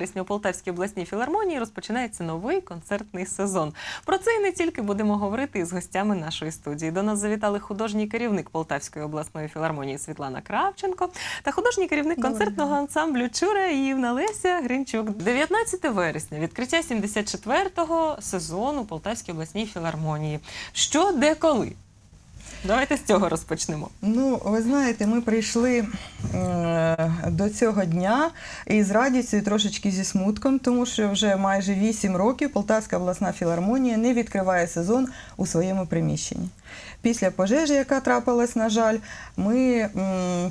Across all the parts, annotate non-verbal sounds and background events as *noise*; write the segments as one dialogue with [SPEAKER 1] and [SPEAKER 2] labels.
[SPEAKER 1] вересня у Полтавській обласній філармонії розпочинається новий концертний сезон. Про це і не тільки будемо говорити із гостями нашої студії. До нас завітали художній керівник Полтавської обласної філармонії Світлана Кравченко та художній керівник концертного ансамблю Чураївна Леся Гринчук. 19 вересня відкриття 74-го сезону Полтавській обласній філармонії. Що, де, коли? Давайте з цього розпочнемо.
[SPEAKER 2] Ну, ви знаєте, ми прийшли е, до цього дня і з радістю, і трошечки зі смутком, тому що вже майже 8 років Полтавська обласна філармонія не відкриває сезон у своєму приміщенні. Після пожежі, яка трапилась, на жаль, ми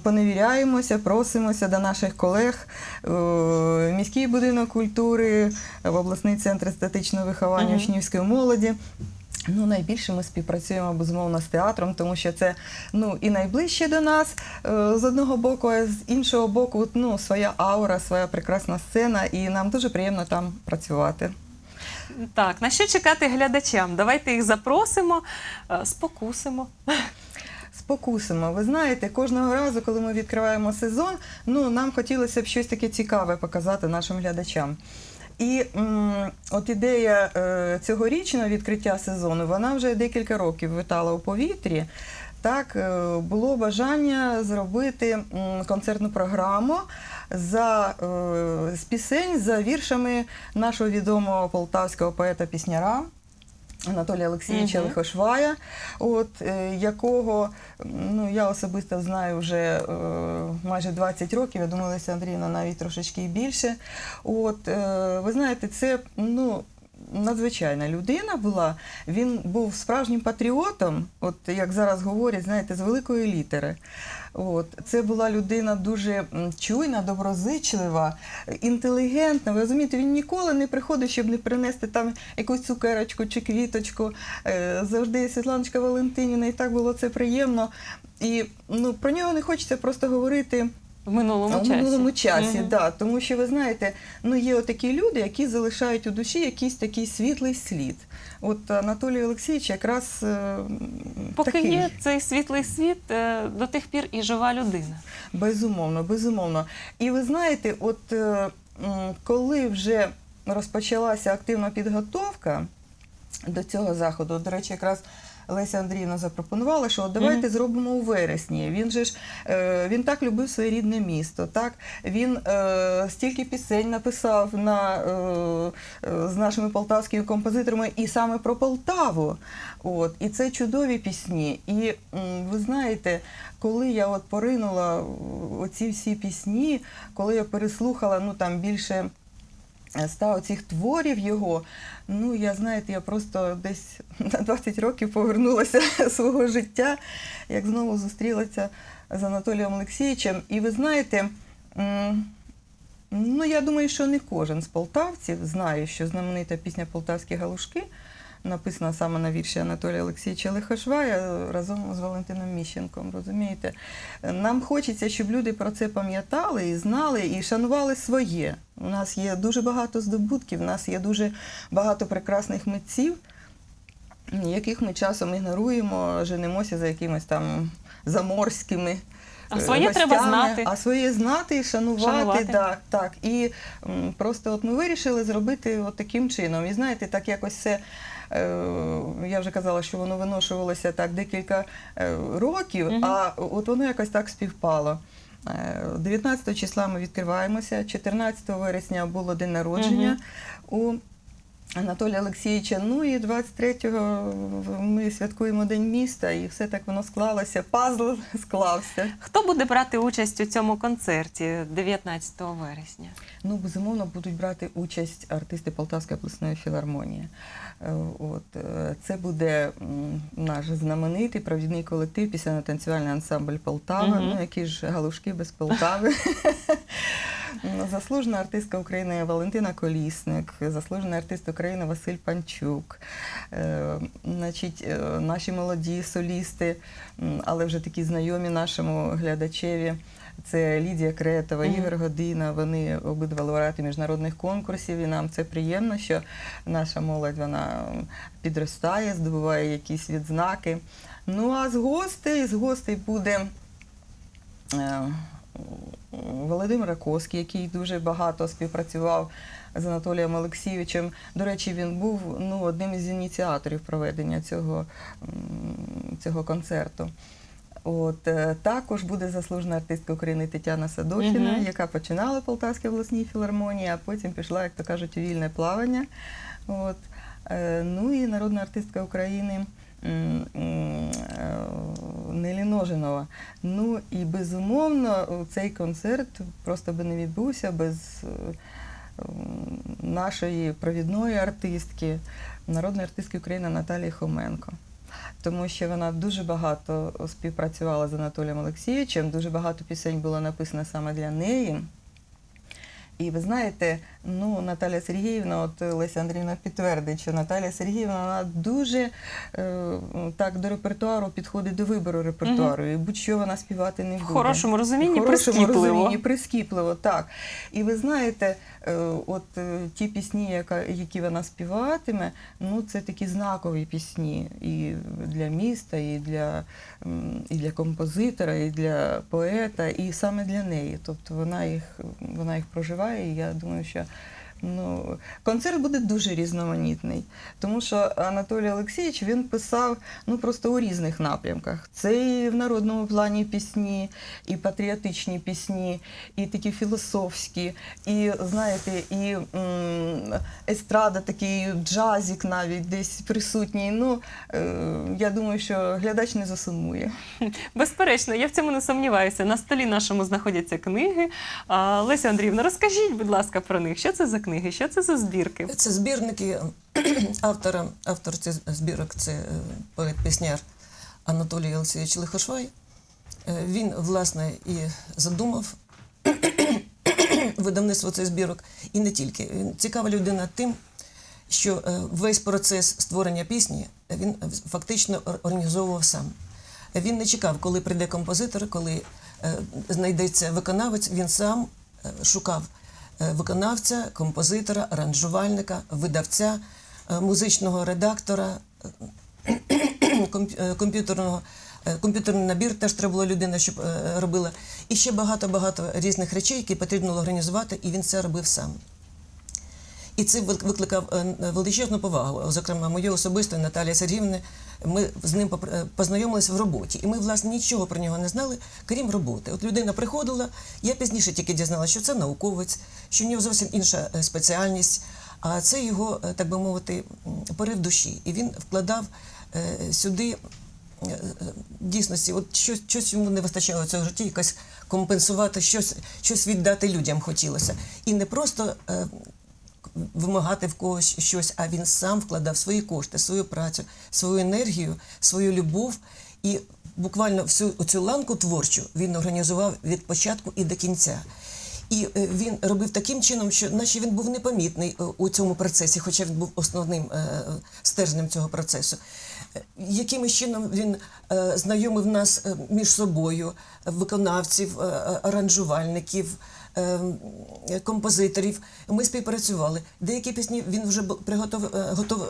[SPEAKER 2] поневіряємося, просимося до наших колег е, в міський будинок культури, в обласний центр естетичного виховання учнівської молоді. Ну, найбільше ми співпрацюємо безумовно з театром, тому що це ну і найближче до нас е, з одного боку, а з іншого боку, ну своя аура, своя прекрасна сцена, і нам дуже приємно там працювати.
[SPEAKER 1] Так, на що чекати глядачам? Давайте їх запросимо, е, спокусимо.
[SPEAKER 2] Спокусимо. Ви знаєте, кожного разу, коли ми відкриваємо сезон, ну нам хотілося б щось таке цікаве показати нашим глядачам. І м, от ідея е, цьогорічного відкриття сезону, вона вже декілька років витала у повітрі. Так, е, було бажання зробити м, концертну програму за, е, з пісень за віршами нашого відомого полтавського поета-пісняра Анатолія Олексійовича
[SPEAKER 1] Мгм.
[SPEAKER 2] Лихошвая, от, е, якого ну, я особисто знаю вже е, майже 20 років, я думаю, Леся Андріївна навіть трошечки більше. От, е, ви знаєте, це ну, надзвичайна людина була. Він був справжнім патріотом, от як зараз говорять, знаєте, з великої літери. От, це була людина дуже чуйна, доброзичлива, інтелігентна. Ви розумієте, він ніколи не приходить, щоб не принести там якусь цукерочку чи квіточку. Е, Завжди Світланочка Валентинівна, і так було це приємно. І ну, про нього не хочеться просто говорити
[SPEAKER 1] В минулому часі.
[SPEAKER 2] минулому часі,
[SPEAKER 1] Мгм.
[SPEAKER 2] да, тому що ви знаєте, ну є отакі люди, які залишають у душі якийсь такий світлий слід. От Анатолій Олексійович якраз е,
[SPEAKER 1] Поки
[SPEAKER 2] такий.
[SPEAKER 1] є цей світлий світ, е, до тих пір і жива людина.
[SPEAKER 2] Безумовно, безумовно. І ви знаєте, от е, коли вже розпочалася активна підготовка до цього заходу, до речі, якраз. Леся Андріївна запропонувала, що давайте
[SPEAKER 1] Мгм.
[SPEAKER 2] зробимо у вересні. Він же ж е, він так любив своє рідне місто. Так він е, стільки пісень написав на, е, е, з нашими полтавськими композиторами і саме про Полтаву. От і це чудові пісні. І ви знаєте, коли я от поринула оці всі пісні, коли я переслухала ну там більше ста оцих творів його, ну я знаєте, я просто десь на 20 років повернулася *laughs* свого життя, як знову зустрілася з Анатолієм Олексійовичем. І ви знаєте. Ну, я думаю, що не кожен з полтавців знає, що знаменита пісня Полтавські галушки написана саме на вірші Анатолія Олексійовича Лихошвая разом з Валентином Міщенком. Розумієте? Нам хочеться, щоб люди про це пам'ятали і знали, і шанували своє. У нас є дуже багато здобутків, у нас є дуже багато прекрасних митців, яких ми часом ігноруємо, женемося за якимись там заморськими.
[SPEAKER 1] А
[SPEAKER 2] е,
[SPEAKER 1] своє треба знати.
[SPEAKER 2] А своє знати і шанувати.
[SPEAKER 1] Шанувати.
[SPEAKER 2] Так, так. І м, просто от ми вирішили зробити от таким чином. І знаєте, так якось це. Е, Я вже казала, що воно виношувалося так декілька е, років,
[SPEAKER 1] Мгм.
[SPEAKER 2] а от воно якось так співпало. Е, 19 числа ми відкриваємося, 14 вересня було день народження у Анатолія Олексійовича. Ну і 23-го ми святкуємо День міста, і все так воно склалося. Пазл *laughs* склався.
[SPEAKER 1] Хто буде брати участь у цьому концерті 19 вересня?
[SPEAKER 2] Ну, безумовно, будуть брати участь артисти Полтавської обласної філармонії. Е, От, е, це буде наш знаменитий провідний колектив, пісенно-танцювальний ансамбль Полтава.
[SPEAKER 1] Мгм.
[SPEAKER 2] Ну, які ж галушки без Полтави. *laughs* Ну, Заслужена артистка України Валентина Колісник, заслужений артист України Василь Панчук, е, значить, наші молоді солісти, але вже такі знайомі нашому глядачеві. Це Лідія Кретова,
[SPEAKER 1] Мгм.
[SPEAKER 2] Ігор Година. Вони обидва лауреати міжнародних конкурсів. І нам це приємно, що наша молодь вона підростає, здобуває якісь відзнаки. Ну а з гостей, з гостей буде е, Володимир Раковський, який дуже багато співпрацював з Анатолієм Олексійовичем. До речі, він був ну, одним із ініціаторів проведення цього, цього концерту. От е, також буде заслужена артистка України Тетяна Садохіна,
[SPEAKER 1] Мгм.
[SPEAKER 2] яка починала Полтавській обласній філармонії, а потім пішла, як то кажуть, у вільне плавання. От. Е, Ну і народна артистка України е, Нелі Ножинова. Ну і безумовно цей концерт просто би не відбувся без нашої провідної артистки, народної артистки України Наталії Хоменко. Тому що вона дуже багато співпрацювала з Анатолієм Олексійовичем, дуже багато пісень було написано саме для неї. І ви знаєте, ну Наталя Сергіївна, от Леся Андріївна підтвердить, що Наталя Сергіївна вона дуже е, так до репертуару підходить до вибору репертуару. І будь-що вона співати не
[SPEAKER 1] В хорошому розумінні
[SPEAKER 2] В хорошому
[SPEAKER 1] прискіпливо.
[SPEAKER 2] розумінні прискіпливо, так. І ви знаєте, от е, ті пісні, яка, які вона співатиме, ну це такі знакові пісні і для міста, і для, і для композитора, і для поета, і саме для неї. Тобто вона їх, вона їх проживає, і я думаю, що. Ну, концерт буде дуже різноманітний, тому що Анатолій Олексійович він писав ну просто у різних напрямках. Це і в народному плані пісні, і патріотичні пісні, і такі філософські, і знаєте, і естрада, такий джазік навіть десь присутній. Ну е, я думаю, що глядач не засумує.
[SPEAKER 1] Безперечно, я в цьому не сумніваюся. На столі нашому знаходяться книги. Леся Андріївна, розкажіть, будь ласка, про них. Що це за книги? Що це за збірки?
[SPEAKER 3] Це збірники *clears throat* автора, автор цих збірок це е, поет-пісняр Анатолій Олексійович Лихошвай. Е, Він, власне, і задумав *clears throat* видавництво цих збірок, і не тільки. Він цікава людина тим, що е, весь процес створення пісні він фактично організовував сам. Він не чекав, коли прийде композитор, коли знайдеться виконавець, він сам шукав виконавця, композитора, аранжувальника, видавця, е, музичного редактора, *coughs* е, е, комп'ютерного. е, Комп'ютерний набір теж треба була людина, щоб е, робила. І ще багато-багато різних речей, які потрібно було організувати, і він це робив сам. І це викликав е, величезну повагу. Зокрема, мою особисто Наталія Сергіївни. Ми з ним е, познайомилися в роботі, і ми, власне, нічого про нього не знали, крім роботи. От людина приходила, я пізніше тільки дізналася, що це науковець, що в нього зовсім інша е, спеціальність. А це його, е, так би мовити, порив душі. І він вкладав е, сюди е, е, дійсності, от щось, щось йому не вистачало в цьому житті, якось компенсувати, щось, щось віддати людям хотілося. І не просто. Вимагати в когось щось, а він сам вкладав свої кошти, свою працю, свою енергію, свою любов. І буквально всю цю ланку творчу він організував від початку і до кінця. І е, він робив таким чином, що наче він був непомітний е, у цьому процесі, хоча він був основним е, стержнем цього процесу. Якимось чином він е, знайомив нас е, між собою, е, виконавців, аранжувальників, композиторів. Ми співпрацювали. Деякі пісні він вже приготов, готов,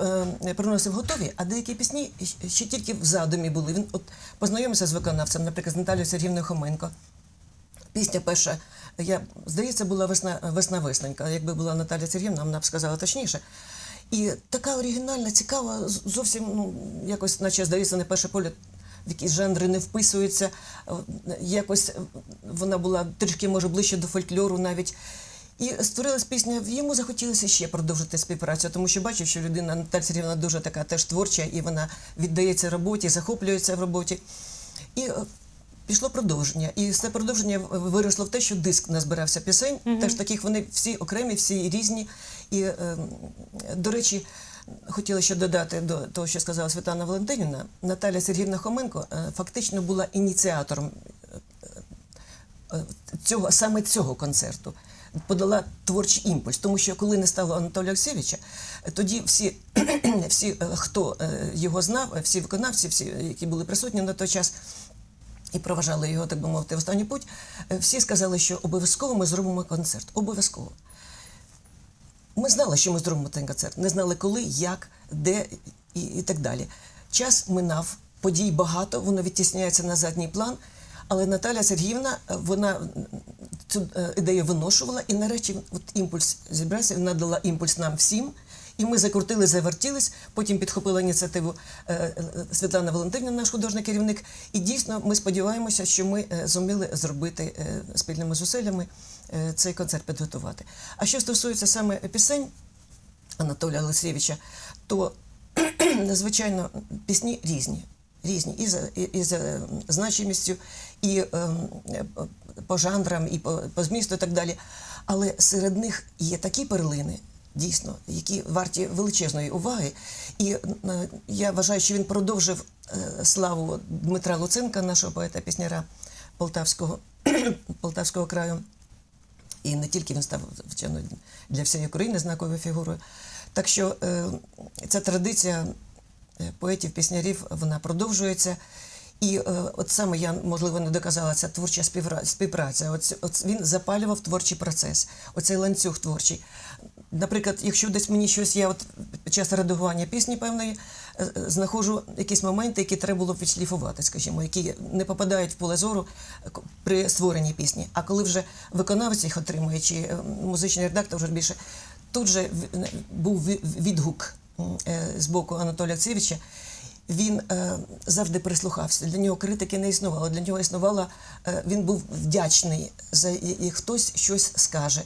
[SPEAKER 3] приносив готові, а деякі пісні ще тільки в задумі були. Він от познайомився з виконавцем, наприклад, з Наталією Сергіївною Хоменко. Пісня перша, я здається, була весна весна весненька. Якби була Наталя Сергіївна, вона б сказала точніше. І така оригінальна, цікава, зовсім ну, якось, наче здається, на перший погляд, в якісь жанри не вписується. Якось вона була трішки, може, ближче до фольклору навіть. І створилась пісня, йому захотілося ще продовжити співпрацю, тому що бачив, що людина Наталя Сергіївна дуже така теж творча, і вона віддається роботі, захоплюється в роботі. І е, пішло продовження. І це продовження виросло в те, що диск назбирався пісень. Теж таких вони всі окремі, всі різні. І, е, до речі, хотіла ще додати до того, що сказала Світлана Валентинівна. Наталя Сергіївна Хоменко е, фактично була ініціатором е, цього саме цього концерту. Подала творчий імпульс, тому що коли не стало Анатолія Олексійовича, тоді всі, *clears throat* всі е, хто е, його знав, е, всі виконавці, всі, які були присутні на той час, і проважали його, так би мовити, в останній путь, е, всі сказали, що обов'язково ми зробимо концерт. Обов'язково. Ми знали, що ми зробимо цей концерт. Не знали коли, як, де і, і так далі. Час минав, подій багато, воно відтісняється на задній план. Але Наталя Сергіївна, е, вона цю е, ідею виношувала, і нарешті от імпульс зібрався, вона дала імпульс нам всім. І ми закрутили, завертілись. Потім підхопила ініціативу е, е, Світлана Валентинівна, наш художній керівник. І дійсно ми сподіваємося, що ми е, зуміли зробити спільними зусиллями цей концерт підготувати. А що стосується саме пісень Анатолія Олексійовича, то звичайно пісні різні. Різні і за, і, і за значимістю, і ем, е, по жанрам, і по, по змісту, і так далі. Але серед них є такі перлини, дійсно, які варті величезної уваги. І е, я вважаю, що він продовжив е, славу Дмитра Луценка, нашого поета-пісняра Полтавського, *clears throat* Полтавського краю. І не тільки він став звичайно для всієї України знаковою фігурою. Так що е, ця традиція е, поетів, піснярів, вона продовжується. І от саме я, можливо, не доказала ця творча співпраця. От, от він запалював творчий процес, оцей ланцюг творчий. Наприклад, якщо десь мені щось, я от під час редагування пісні певної е, е, знаходжу якісь моменти, які треба було відшліфувати, скажімо, які не попадають в поле зору е, при створенні пісні. А коли вже виконавець їх отримує, чи музичний редактор вже більше, тут же був відгук з боку Анатолія Цивіча. Він е, завжди прислухався. Для нього критики не існувало. Для нього існувала, е, він був вдячний за і, і хтось щось скаже.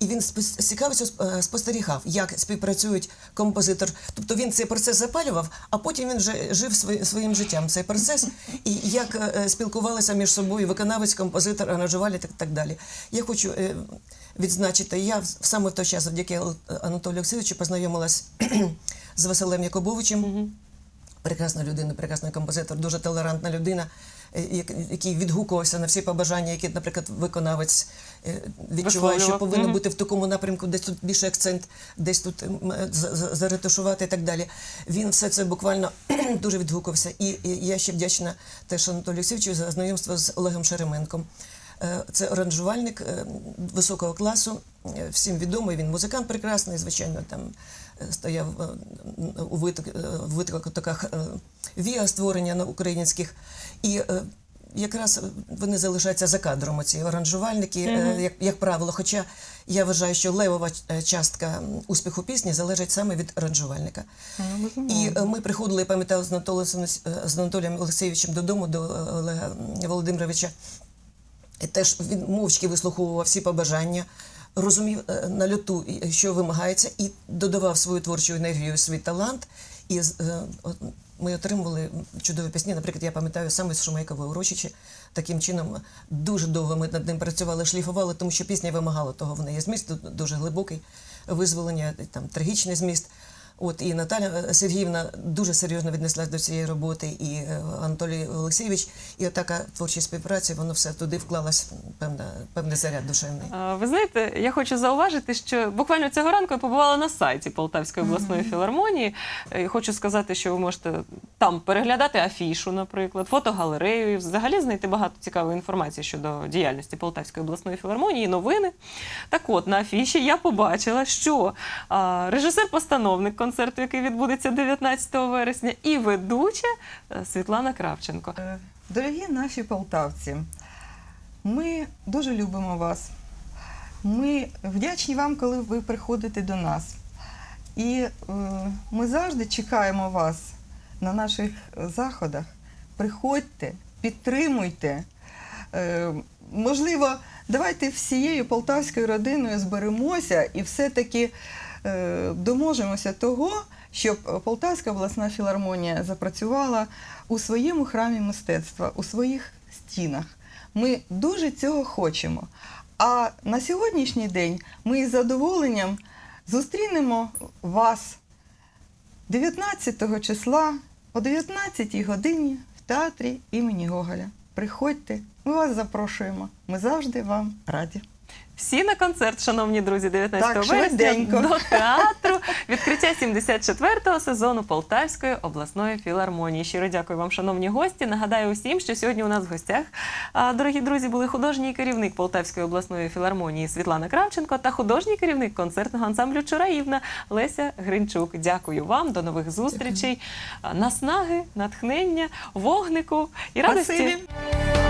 [SPEAKER 3] І він з цікавістю е, спостерігав, як співпрацюють композитор. Тобто він цей процес запалював, а потім він вже жив своїм життям цей процес, і як е, е, спілкувалися між собою виконавець, композитор, аранжувальник і так далі. Я хочу відзначити, я в- саме в той час, завдяки Ол- Анатолію Олексійовичу, познайомилась *clears throat* з Василем Якобовичем прекрасна людина, прекрасний композитор, дуже толерантна людина, е, як- який відгукувався на всі побажання, які, наприклад, виконавець е, відчуває, що
[SPEAKER 1] Мгм.
[SPEAKER 3] бути в такому напрямку, десь тут більше акцент, десь тут е, за- за- заретушувати і так далі. Він все це буквально *clears throat* дуже відгукувався. І, і я ще вдячна теж Анатолію Олексійовичу за знайомство з Олегом Шеременком. Е, Це оранжувальник е, високого класу, е, всім відомий. Він музикант прекрасний, звичайно, там стояв у витоках віа створення на українських. І якраз вони залишаються за кадром, ці оранжувальники, е, як, як правило. Хоча я вважаю, що левова частка успіху пісні залежить саме від аранжувальника. І е, ми приходили, я пам'ятаю, з Анатолієм, Олексійовичем додому до Олега Володимировича. Теж він мовчки вислуховував всі побажання, розумів е, на льоту, що вимагається, і додавав свою творчу енергію, свій талант. І е, ми отримували чудові пісні. Наприклад, я пам'ятаю саме з Шумейкової урочичі. Таким чином дуже довго ми над ним працювали, шліфували, тому що пісня вимагала того. В неї зміст дуже глибокий, визволення, там трагічний зміст. От і Наталя е, Сергіївна дуже серйозно віднеслась до цієї роботи, і е, Анатолій Олексійович, і така творча співпраця, воно все туди вклалось певна, певний заряд душевний.
[SPEAKER 1] Ви знаєте, я хочу зауважити, що буквально цього ранку я побувала на сайті Полтавської обласної філармонії. Е, і Хочу сказати, що ви можете там переглядати афішу, наприклад, фотогалерею, і взагалі знайти багато цікавої інформації щодо діяльності Полтавської обласної філармонії, новини. Так от, на афіші я побачила, що режисер-постановник концерту, який відбудеться 19 вересня, і ведуча е, Світлана Кравченко.
[SPEAKER 2] Е, Дорогі наші полтавці, ми дуже любимо вас. Ми вдячні вам, коли ви приходите до нас. І е, ми завжди чекаємо вас на наших заходах. Приходьте, підтримуйте. Можливо, давайте всією полтавською родиною зберемося і все-таки доможемося того, щоб Полтавська обласна філармонія запрацювала у своєму храмі мистецтва, у своїх стінах. Ми дуже цього хочемо. А на сьогоднішній день ми із задоволенням зустрінемо вас 19 числа о 19 годині в театрі імені Гоголя. Приходьте, ми вас запрошуємо. Ми завжди вам раді.
[SPEAKER 1] Всі на концерт, шановні друзі, 19
[SPEAKER 2] Так,
[SPEAKER 1] вересня
[SPEAKER 2] швиденько.
[SPEAKER 1] до театру. Відкриття 74-го сезону Полтавської обласної філармонії. Щиро дякую вам, шановні гості. Нагадаю усім, що сьогодні у нас в гостях, дорогі друзі, були художній керівник Полтавської обласної філармонії Світлана Кравченко та художній керівник концертного ансамблю Чураївна Леся Гринчук. Дякую вам, до нових зустрічей, наснаги, натхнення, вогнику і радості.
[SPEAKER 2] Спасибі.